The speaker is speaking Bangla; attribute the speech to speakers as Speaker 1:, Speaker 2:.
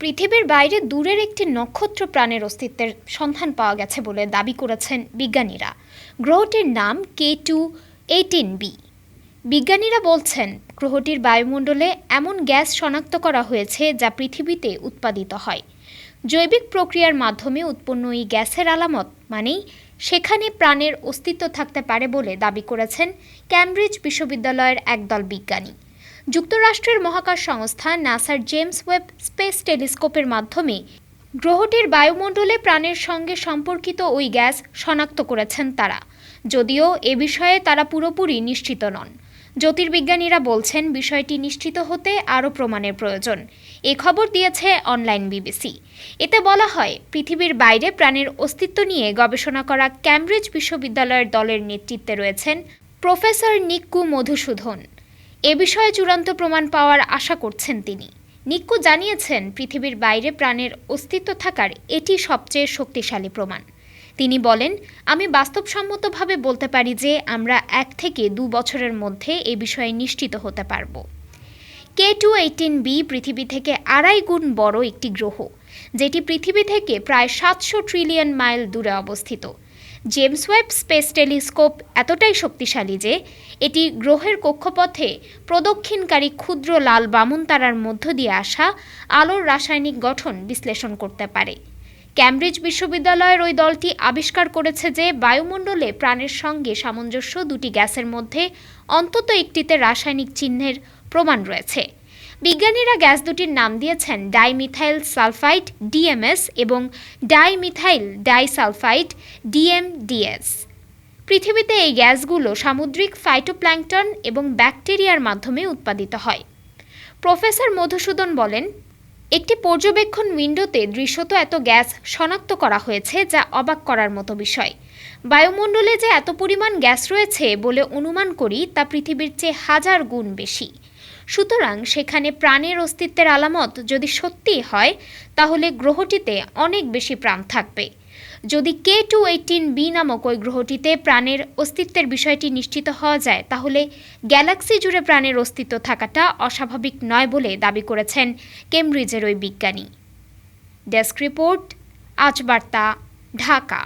Speaker 1: পৃথিবীর বাইরে দূরের একটি নক্ষত্র প্রাণের অস্তিত্বের সন্ধান পাওয়া গেছে বলে দাবি করেছেন বিজ্ঞানীরা। গ্রহটির নাম কে টু এইটিন বি বিজ্ঞানীরা বলছেন, গ্রহটির বায়ুমণ্ডলে এমন গ্যাস শনাক্ত করা হয়েছে যা পৃথিবীতে উৎপাদিত হয়। জৈবিক প্রক্রিয়ার মাধ্যমে উৎপন্ন এই গ্যাসের আলামত মানেই সেখানে প্রাণের অস্তিত্ব থাকতে পারে বলে দাবি করেছেন ক্যামব্রিজ বিশ্ববিদ্যালয়ের একদল বিজ্ঞানী। যুক্তরাষ্ট্রের মহাকাশ সংস্থা নাসার জেমস ওয়েব স্পেস টেলিস্কোপের মাধ্যমে গ্রহটির বায়ুমণ্ডলে প্রাণের সঙ্গে সম্পর্কিত ওই গ্যাস শনাক্ত করেছেন তারা। যদিও এ বিষয়ে তারা পুরোপুরি নিশ্চিত নন। জ্যোতির্বিজ্ঞানীরা বলছেন, বিষয়টি নিশ্চিত হতে আরও প্রমাণের প্রয়োজন। এ খবর দিয়েছে অনলাইন বিবিসি। এতে বলা হয়, পৃথিবীর বাইরে প্রাণের অস্তিত্ব নিয়ে গবেষণা করা ক্যামব্রিজ বিশ্ববিদ্যালয়ের দলের নেতৃত্বে রয়েছেন প্রফেসর নিক্কু মধুসূদন। এ বিষয়ে চূড়ান্ত প্রমাণ পাওয়ার আশা করছেন তিনি। নিক্কু জানিয়েছেন, পৃথিবীর বাইরে প্রাণের অস্তিত্ব থাকার এটি সবচেয়ে শক্তিশালী প্রমাণ। তিনি বলেন, আমি বাস্তবসম্মতভাবে বলতে পারি যে আমরা এক থেকে দু বছরের মধ্যে এ বিষয়ে নিশ্চিত হতে পারব। কে টু এইটিন বি পৃথিবী থেকে আড়াই গুণ বড় একটি গ্রহ, যেটি পৃথিবী থেকে প্রায় সাতশো ট্রিলিয়ন মাইল দূরে অবস্থিত। জেমস ওয়েব স্পেস টেলিস্কোপ এতটাই শক্তিশালী যে এটি গ্রহের কক্ষপথে প্রদক্ষিণকারী ক্ষুদ্র লাল বামন তারার মধ্য দিয়ে আসা আলোর রাসায়নিক গঠন বিশ্লেষণ করতে পারে। ক্যামব্রিজ বিশ্ববিদ্যালয়ের ওই দলটি আবিষ্কার করেছে যে বায়ুমণ্ডলে প্রাণের সঙ্গে সামঞ্জস্য দুটি গ্যাসের মধ্যে অন্তত একটিতে রাসায়নিক চিহ্নের প্রমাণ রয়েছে। বিজ্ঞানীরা গ্যাস দুটির নাম দিয়েছেন ডাইমিথাইল সালফাইড, ডিএমএস এবং ডাইমিথাইল ডাইসালফাইড, ডিএমডিএস। পৃথিবীতে এই গ্যাসগুলো সামুদ্রিক ফাইটোপ্ল্যাঙ্কটন এবং ব্যাকটেরিয়ার মাধ্যমে উৎপাদিত হয়। প্রফেসর মধুসূদন বলেন, একটি পর্যবেক্ষণ উইন্ডোতে দৃশ্যত এত গ্যাস শনাক্ত করা হয়েছে যা অবাক করার মতো বিষয়। বায়ুমণ্ডলে যে এত পরিমাণ গ্যাস রয়েছে বলে অনুমান করি তা পৃথিবীর চেয়ে হাজার গুণ বেশি। সুতরাং সেখানে প্রাণের অস্তিত্বের আলামত যদি সত্যিই হয়, তাহলে গ্রহটিতে অনেক বেশি প্রাণ থাকবে। যদি কে টু এইটিন বি নামক ওই গ্রহটিতে প্রাণের অস্তিত্বের বিষয়টি নিশ্চিত হওয়া যায়, তাহলে গ্যালাক্সি জুড়ে প্রাণের অস্তিত্ব থাকাটা অস্বাভাবিক নয় বলে দাবি করেছেন কেমব্রিজের ওই বিজ্ঞানী। ডেস্ক রিপোর্ট, আজ বার্তা, ঢাকা।